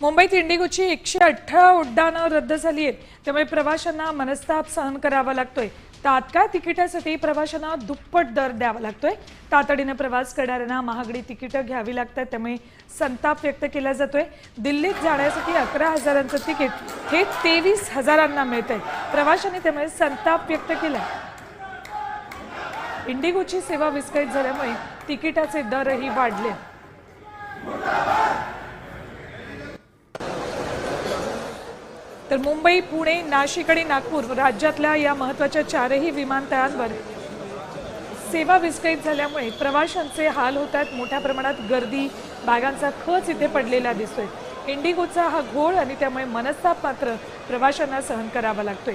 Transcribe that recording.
मुंबईत इंडिगोची एकशे अठरा उड्डाणं रद्द झाली आहेत. त्यामुळे प्रवाशांना मनस्ताप सहन करावा लागतोय. तात्काळ तिकिटासाठी प्रवाशांना दुप्पट दर द्यावा लागतोय. तातडीनं प्रवास करणाऱ्यांना महागडी तिकिटं घ्यावी लागतात त्यामुळे संताप व्यक्त केला जातोय. दिल्लीत जाण्यासाठी अकरा हजारांचं तिकीट हे तेवीस हजारांना मिळतंय. प्रवाशांनी त्यामुळे संताप व्यक्त केला इंडिगोची सेवा विस्कळीत झाल्यामुळे तिकिटाचे दरही वाढले. तर मुंबई पुणे नाशिक आणि नागपूर राज्यातल्या या महत्त्वाच्या चारही विमानतळांवर सेवा विस्कळीत झाल्यामुळे प्रवाशांचे हाल होत आहेत मोठ्या प्रमाणात गर्दी बागांचा खच इथे पडलेला दिसतोय. इंडिगोचा हा घोळ आणि त्यामुळे मनस्ताप मात्र प्रवाशांना सहन करावा लागतोय.